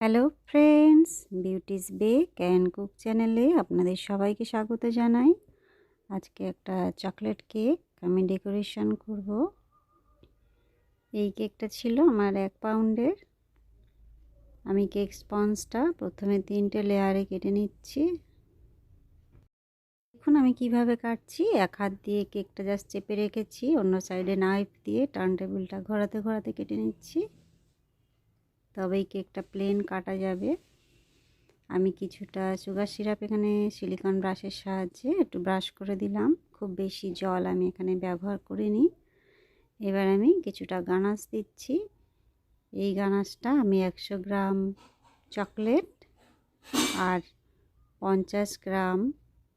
Hello friends, Beauty's bake and cook চ্যানেলে আপনাদের সবাইকে স্বাগত জানাই। আজকে একটা চকলেট কেক আমি ডেকোরেশন করব। এই কেকটা ছিল আমার এক পাউন্ডের। আমি কেক স্পঞ্জটা প্রথমে তিনটে লেয়ারে কেটে নিচ্ছি। দেখুন আমি কীভাবে কাটছি। এক হাত দিয়ে কেকটা জাস্ট চেপে রেখেছি, অন্য সাইডে নাইফ দিয়ে টার্ন টেবিলটা ঘোরাতে ঘোরাতে কেটে নিচ্ছি। তবেই কেকটা প্লেন কাটা যাবে। আমি কিছুটা সুগার সিরাপ এখানে সিলিকন ব্রাশের সাহায্যে একটু ব্রাশ করে দিলাম। খুব বেশি জল আমি এখানে ব্যবহার করিনি। এবার আমি কিছুটা গানাস দিচ্ছি। এই গানাসটা আমি একশো গ্রাম চকলেট আর পঞ্চাশ গ্রাম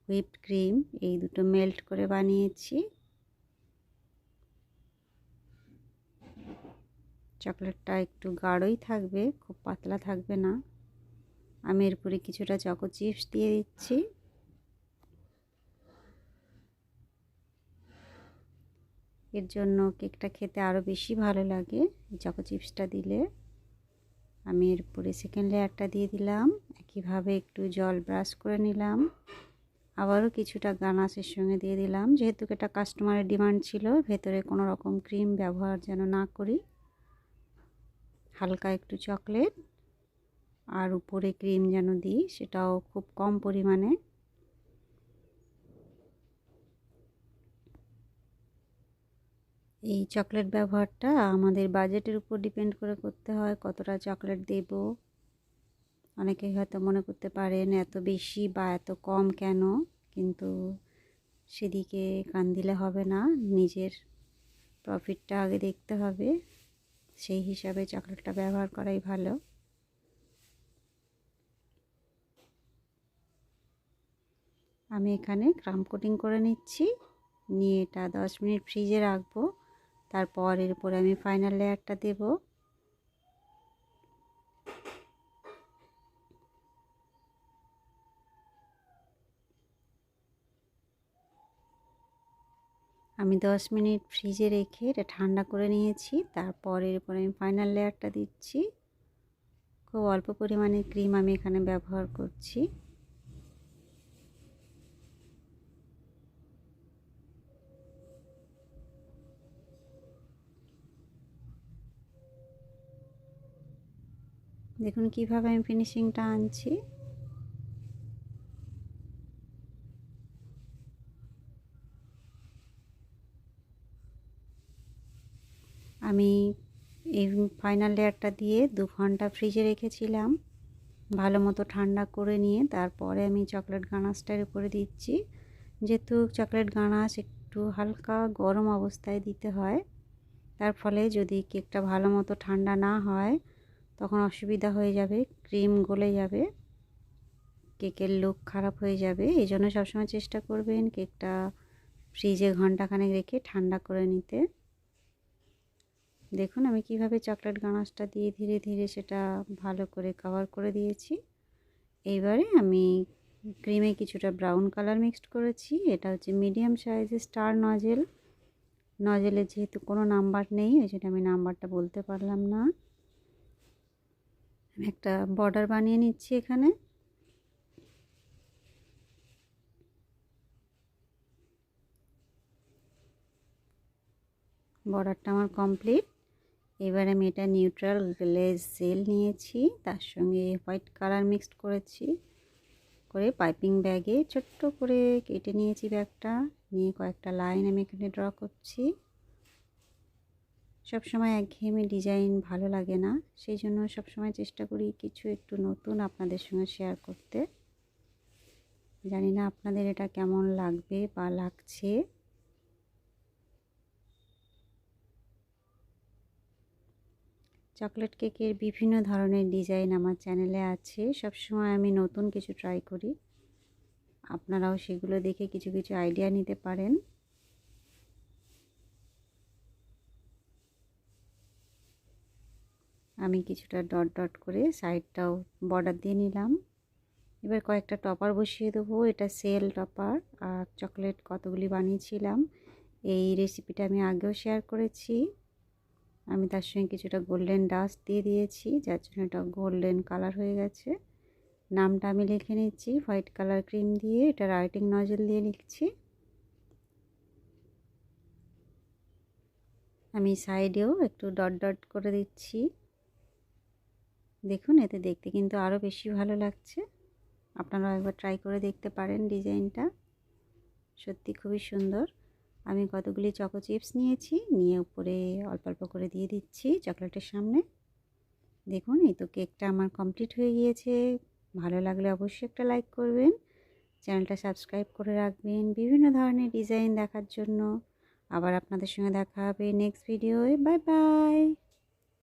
হুইপড ক্রিম এই দুটো মেল্ট করে বানিয়েছি। চকলেটটা একটু গাঢ়ই থাকবে, খুব পাতলা থাকবে না। আমি এরপরে কিছুটা চকো চিপস দিয়ে দিচ্ছি। এর জন্য কেকটা খেতে আরও বেশি ভালো লাগে এই চকো চিপসটা দিলে। আমি এরপরে সেকেন্ড লেয়ারটা দিয়ে দিলাম। একইভাবে একটু জল ব্রাশ করে নিলাম। আবারও কিছুটা গানাসের সঙ্গে দিয়ে দিলাম। যেহেতু এটা কাস্টমারের ডিমান্ড ছিল, ভেতরে কোনো রকম ক্রিম ব্যবহার যেন না করি। হালকা একটু চকলেট আর উপরে ক্রিম যেন দিই, সেটাও খুব কম পরিমাণে। এই চকলেট ব্যবহারটা আমাদের বাজেটের উপর ডিপেন্ড করে করতে হয়, কতটা চকলেট দেব। অনেকে হয়তো মনে করতে পারেন এত বেশি বা এত কম কেন, কিন্তু সেদিকে কান দিলে হবে না, নিজের প্রফিটটা আগে দেখতে হবে। সেই হিসাবে চকলেটটা ব্যবহার করাই ভালো। আমি এখানে ক্রাম কোটিং করে নিচ্ছি, নিয়ে এটা দশ মিনিট ফ্রিজে রাখব, তারপর এর উপরে আমি ফাইনাল লেয়ারটা দেব। আমি দশ মিনিট ফ্রিজে রেখে এটা ঠান্ডা করে নিয়েছি। তারপর এর উপরে আমি ফাইনাল লেয়ারটা দিচ্ছি। খুব অল্প পরিমাণে ক্রিম আমি এখানে ব্যবহার করছি। দেখুন কীভাবে আমি ফিনিশিংটা আনছি। আমি এই ফাইনাল লেয়ারটা দিয়ে দু ঘণ্টা ফ্রিজে রেখেছিলাম। ভালো মতো ঠান্ডা করে নিয়ে তারপরে আমি চকলেট গানাসটার উপরে দিচ্ছি। যেহেতু চকলেট গানাস একটু হালকা গরম অবস্থায় দিতে হয়, তার ফলে যদি কেকটা ভালো মতো ঠান্ডা না হয়, তখন অসুবিধা হয়ে যাবে ক্রিম গলে যাবে, কেকের লুক খারাপ হয়ে যাবে। এই জন্য সবসময় চেষ্টা করবেন কেকটা ফ্রিজে ঘন্টাখানেক রেখে ঠান্ডা করে নিতে। দেখুন, আমি কীভাবে চকলেট গানাশটা দিয়ে ধীরে ধীরে সেটা ভালো করে কভার করে দিয়েছি। এইবারে আমি ক্রিমে কিছুটা ব্রাউন কালার মিক্সড করেছি। এটা হচ্ছে মিডিয়াম সাইজের স্টার নজেল নজেলের যেহেতু কোনো নাম্বার নেই, ওই জন্য আমি নাম্বারটা বলতে পারলাম না। আমি একটা বর্ডার বানিয়ে নিচ্ছি এখানে। বর্ডারটা আমার কমপ্লিট এবার আমি এটা নিউট্রাল গ্লেজ জেল নিয়েছি, তার সঙ্গে হোয়াইট কালার মিক্সড করেছি, করে পাইপিং ব্যাগে ছোট্ট করে কেটে নিয়েছি ব্যাগটা নিয়ে কয়েকটা লাইন আমি এখানে ড্র করছি। সবসময় একঘেয়েমি ডিজাইন ভালো লাগে না, সেই জন্য সবসময় চেষ্টা করি কিছু একটু নতুন আপনাদের সঙ্গে শেয়ার করতে। জানি না আপনাদের এটা কেমন লাগবে বা লাগছে। চকলেট কেকের বিভিন্ন ধরনের ডিজাইন আমার চ্যানেলে আছে। সবসময় আমি নতুন কিছু ট্রাই করি। আপনারাও সেগুলো দেখে কিছু কিছু আইডিয়া নিতে পারেন। আমি কিছুটা ডট ডট করে সাইডটাও বর্ডার দিয়ে নিলাম। এবার কয়েকটা টপার বসিয়ে দেবো। এটা সেল টপার আর চকলেট কতগুলি বানিয়েছিলাম, এই রেসিপিটা আমি আগেও শেয়ার করেছি। আমি তার সঙ্গে কিছুটা গোল্ডেন ডাস্ট দিয়ে দিয়েছি, যার জন্য এটা গোল্ডেন কালার হয়ে গেছে। নামটা আমি লিখে নিচ্ছি, হোয়াইট কালার ক্রিম দিয়ে। এটা রাইটিং নজল দিয়ে লিখছি। আমি সাইডেও একটু ডট ডট করে দিচ্ছি। দেখুন, এতে দেখতে কিন্তু আরও বেশি ভালো লাগছে। আপনারাও একবার ট্রাই করে দেখতে পারেন ডিজাইনটা। সত্যি খুবই সুন্দর। আমি কতগুলি চকো চিপস নিয়েছি, নিয়ে উপরে অল্প অল্প করে দিয়ে দিচ্ছি চকলেটের সামনে। দেখুন, এই তো কেকটা আমার কমপ্লিট হয়ে গিয়েছে। ভালো লাগলে অবশ্যই একটা লাইক করবেন। চ্যানেলটা সাবস্ক্রাইব করে রাখবেন। বিভিন্ন ধরনের ডিজাইন দেখার জন্য। আবার আপনাদের সঙ্গে দেখা হবে নেক্সট ভিডিওয়ে বাই বাই